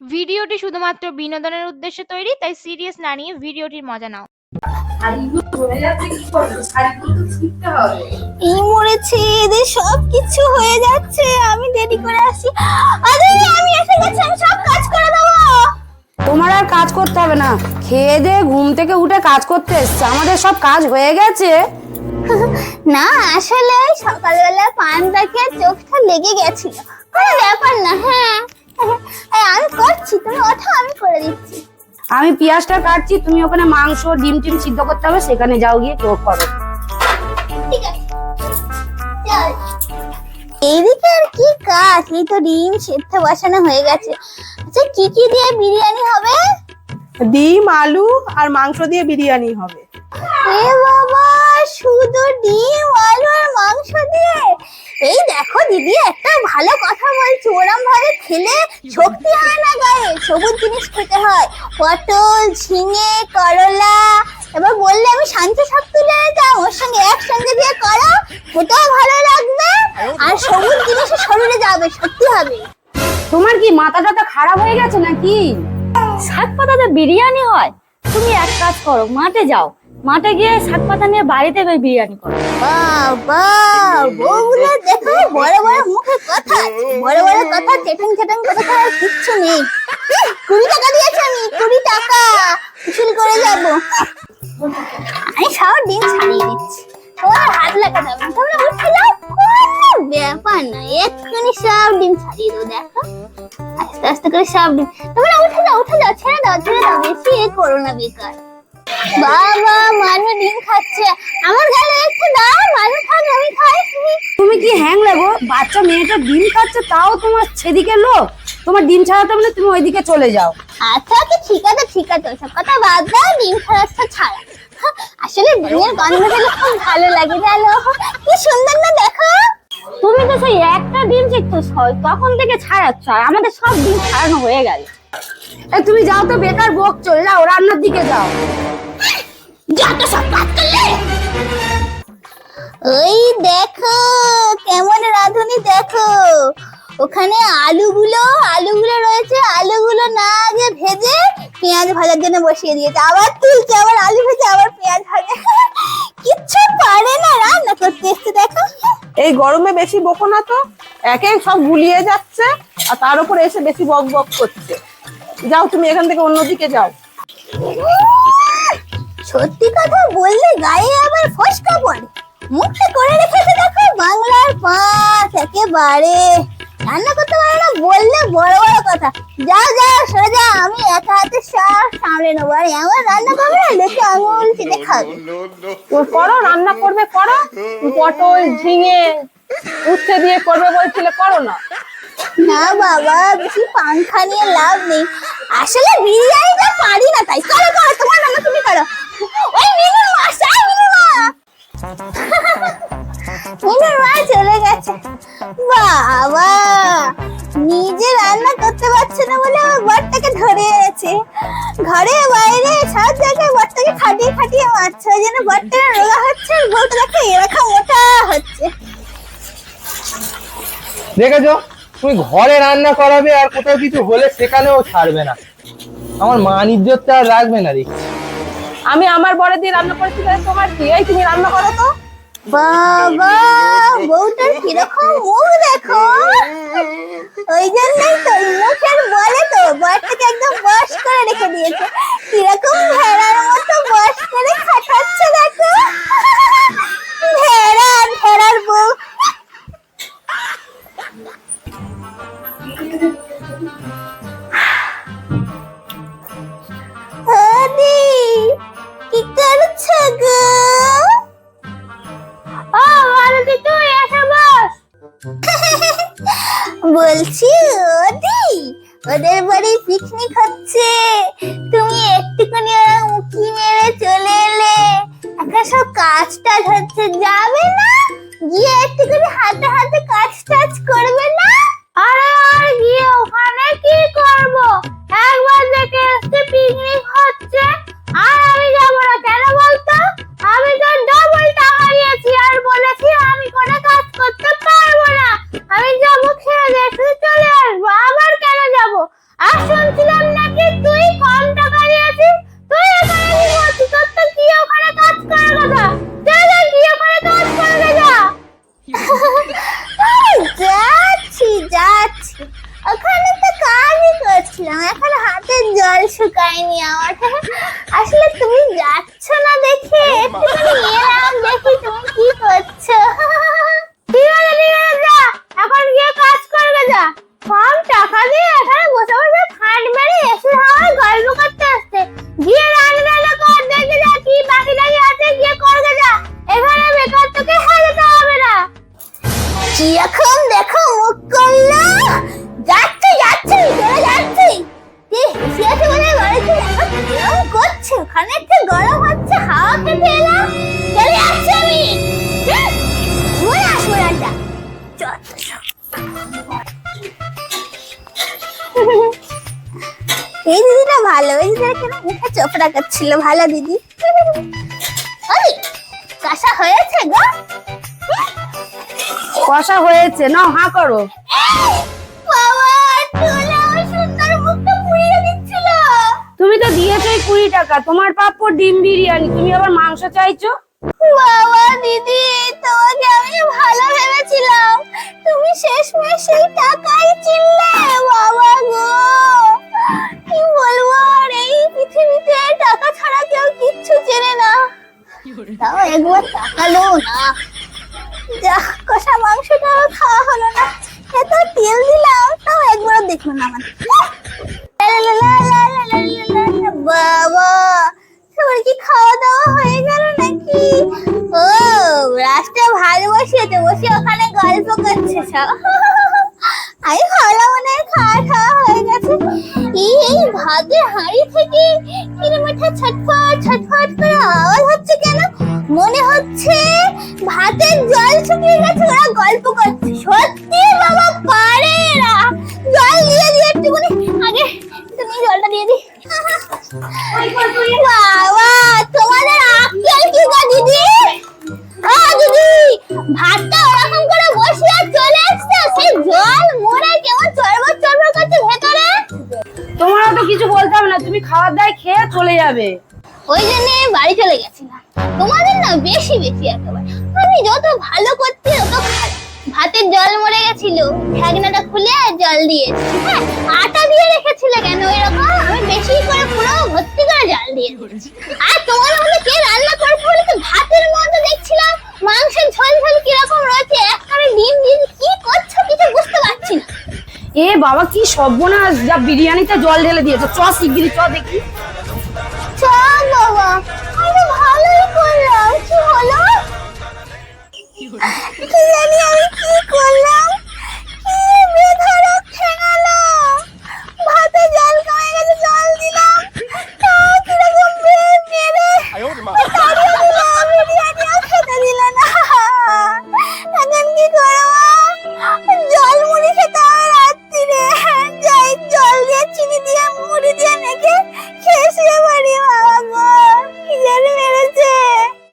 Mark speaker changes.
Speaker 1: ভিডিওটি শুধুমাত্র বিনোদনের উদ্দেশ্যে তৈরি তাই সিরিয়াস না নিয়ে ভিডিওটির মজা নাও।
Speaker 2: এই মরেছে এদের সব কিছু হয়ে যাচ্ছে। আমি দেরি করে আসি। আরে আমি এসে গেছি আমি সব কাজ করে দেবো।
Speaker 3: তোমার আর কাজ করতে হবে না। খেয়ে দে ঘুম থেকে উঠে কাজ করতে এসছে। আমাদের সব কাজ হয়ে গেছে।
Speaker 2: না আসলে সকালবেলা পানটা খেয়ে চোখটা লেগে গেছিল। কোনো ব্যাপার না হ্যাঁ। আমি করছি তুমি ওঠো আমি করে দিচ্ছি।
Speaker 3: আমি পেঁয়াজটা কাটছি তুমি ওখানে মাংস ডিম টিম সিদ্ধ করতে হবে সেখানে যাও গিয়ে চোখ করো।
Speaker 2: ঠিক আছে। চল এইদিকে আর কি কাজ? এই তো ডিম সেদ্ধ বসানো হয়ে গেছে। আচ্ছা কি কি দিয়ে বিরিয়ানি হবে?
Speaker 4: ডিম আলু আর মাংস দিয়ে বিরিয়ানি হবে।
Speaker 2: এ বাবা শুধু ডিম আলু আর মাংস দিয়ে? এই দেখো দিদি একটা ভালো কথা বলছি। ওরম ভাবে খেলে শক্তি হয় না গায়ে সবুজ জিনিস খেতে হয়। পটল ঝিঙে করলা এবার বললে আমি শান্তি শাক তুলে যাও ওর সঙ্গে একসঙ্গে দিয়ে করো খেতেও ভালো লাগবে আর সবুজ জিনিস শরীরে যাবে সত্যি হবে।
Speaker 3: তোমার কি মাথা টাথা খারাপ হয়ে গেছে নাকি?
Speaker 5: শাক পাতাতে বিরিয়ানি হয়। তুমি এক কাজ করো মাঠে যাও। মাঠে গিয়ে শাক পাতা নিয়ে বাড়িতে গিয়ে বিরিয়ানি করো।
Speaker 2: বাবা দেখো, বড় বড় মুখে কথা, বড় বড় কথা, চেটাং চেটাং ছাড়া আর কিচ্ছু নেই। কুড়ি টাকা দিয়েছি আমি, কুড়ি টাকা। উসুল করে যাব। আমি সব ডিম ছাড়িয়ে দিচ্ছি। তোমার হাত লাগা যাবে তোমরা উঠে যাও। ব্যাপার না, এক্ষুনি সব ডিম ছাড়িয়ে দেবো দেখো। আস্তে আস্তে করে সব ডিম তোমরা উঠে যাও উঠে যাও, ছেড়ে দাও ছেড়ে দাও, বেশি এ করো না, বেকার। বাবা মানু ডিম খাচ্ছে। আমার গালে একটু দাও মানু খাক আমি খাই
Speaker 3: তুমি কি হ্যাং লাগো বাচ্চা মেয়েটা ডিম খাচ্ছে তাও তোমার সেদিকে লোক তোমার ডিম ছাড়াতে বলে তুমি ওইদিকে চলে যাও।
Speaker 2: আচ্ছা আচ্ছা ঠিক আছে ঠিক আছে ওসব কথা বাদ দাও ডিম ছাড়াচ্ছা ছাড়া। আসলে ডিমের গন্ধ পেলে খুব ভালো লাগে জানো? কি সুন্দর না দেখো।
Speaker 5: তুমি তো সেই একটা ডিম চিকতো তখন থেকে ছাড়াচ্ছ আর আমাদের সব ডিম ছাড়ানো হয়ে গেল।
Speaker 3: তুমি যাও তো বেকার বক চলে যাও রান্নার দিকে যাও।
Speaker 2: যত সব করলে ওই দেখো কেমন রাঁধুনি দেখো। ওখানে আলুগুলো আলুগুলো রয়েছে আলুগুলো না আগে ভেজে পেঁয়াজ ভাজার জন্য বসিয়ে দিয়েছে। আবার তুলছে আবার আলু ভেজে আবার পেঁয়াজ ভাজে। কিচ্ছু পারে না রান্না করতে এসছে দেখো।
Speaker 4: এই গরমে বেশি বকো না তো একে সব গুলিয়ে যাচ্ছে আর তার উপর এসে বেশি বক বক করছে। যাও তুমি এখান থেকে অন্যদিকে যাও।
Speaker 2: সত্যি কথা বললে গায়ে আবার ফসকা পড়ে। মুখে করে রেখেছে দেখো বাংলার পাঁচ একেবারে। রান্না করতে পারে না বললে বড় বড় কথা। যাও যাও সরে যা আমি একা হাতে সব সামলে নেব। আর এমন রান্না করবে না? লোকে আঙুল চেটে খাবে।
Speaker 4: করো রান্না করবে করো। পটল ঝিঙে উচ্ছে দিয়ে করবে বলছিলে করো না।
Speaker 2: না বাবা বেশি পাংখা নিয়ে লাভ নেই। আসলে বিরিয়ানিটা পারি না তাই। করো করো তোমার রান্না তুমি করো ওই মিনুর মা আসা মিনুর মা মিনুর মা চলে গেছে। বাবা, নিজে রান্না করতে পারছে না বলে আমার বরটাকে ধরে এনেছে। ঘরে বাইরে সব জায়গায় বরটাকে খাটিয়ে খাটিয়ে মারছে। ওই জন্য বরটা রোগা হচ্ছে আর বউটা দেখো এরকম হচ্ছে।
Speaker 6: দেখেছ? তুমি ঘরে রান্না করাবে আর কোথাও কিছু হলে সেখানেও ছাড়বে না। আমার মান ইজ্জতটা আর রাখবে না দেখি
Speaker 4: আমি আমার বড় দিয়ে রান্না করেছি, তাহলে তোমার কি? তুমি রান্না করো তো।
Speaker 2: বাবা বউটার কীরকম মুখ দেখো। ওই জন্যই তো মুখের বলে তো, বরটাকে একদম বস করে রেখে দিয়েছে। ওদের বাড়ি পিকনিক হচ্ছে। তুমি একটুখানি ওরা উঁকি মেরে চলে এলে। এখন সব কাজ টাজ হচ্ছে, যাবে না? গিয়ে একটুখানি হাতে হাতে কাজ টাজ করবে না? জল শুকায়নি আমার আসলে তুমি যাচ্ছ না দেখে, একটুখানি দেখি তুমি কি করছ। ঠিক আছে ঠিক আছে, যা, এখন গিয়ে কাজ করবে, যা। কম টাকা দিয়ে এখানে বসে বসে খাট বেড়ে এসে হাওয়ায় গল্প করতে আসছে। গিয়ে রান্না রান্না কর, দেখে যা কি বাকি লাগে আছে, গিয়ে করবে, যা। এখানে বেকার তোকে হবে না। কীরকম দেখো হচ্ছে হাওয়া এলাম চলে যাচ্ছে আমি। এই দিদিটা ভালো এই দিদিটা কেন মুখে চোপড়া করছিল ভালো দিদি। ওই কাঁসা হয়েছে গো।
Speaker 3: কষা হয়েছে। নাও হা করো। তুমি তো দিয়েছোই কুড়ি টাকা, তোমার প্রাপ্য ডিম বিরিয়ানি, তুমি আবার মাংস চাইছো?
Speaker 2: বাবা, দিদি, তোমাকে আমি ভালো ভেবেছিলাম। তুমি শেষমেশ সেই টাকাই চিনলে, বাবা গো। কি বলব, আর এই পৃথিবীতে টাকা ছাড়া কেউ কিচ্ছু চেনে না। তাও একবার তাকালো না। যা কষা মাংসটাও খাওয়া হলো না। এত তেল দিলাম, তাও একবার দেখল না আমার বসে ওখানে গল্প করছে সব। আমি ভালো মনে খাওয়া খাওয়া হয়ে গেছে। এই ভাতের হাঁড়ি থেকে কিরম একটা ছটফট ছটফট করে আওয়াজ হচ্ছে কেন? মনে হচ্ছে ভাতের জল শুকিয়ে গেছে ওরা গল্প করছে। সত্যি বাবা পারে এরা। জল দিয়ে দিয়ে একটুখানি আগে তুমি জলটা দিয়ে দি বাবা
Speaker 3: খাবার দায় খেয়ে চলে যাবে।
Speaker 2: ওই জন্য বাড়ি চলে গেছিলাম। তোমাদের না বেশি বেশি একেবারে। আমি যত ভালো করছি, তত ভাতের জল মরে গেছিল। ঢাকনাটা খুলে জল দিয়েছি। হ্যাঁ আটা দিয়ে রেখেছিলে কেন এরকম? আমি বেশি করে পুরো ভর্তি করে জল দিয়ে দিয়েছি আর তোমার মধ্যে কে রান্না করেছে বলে তো ভাতের মধ্যে দেখছিলাম মাংসের ঝোল ঝোল কীরকম রয়েছে একখানে ডিম দিয়ে কি করছ কিছু বুঝতে পারছি না
Speaker 3: এ বাবা কি সর্বনাশ যা বিরিয়ানিতে জল ঢেলে দিয়েছে। চ শিগগিরি চ দেখি।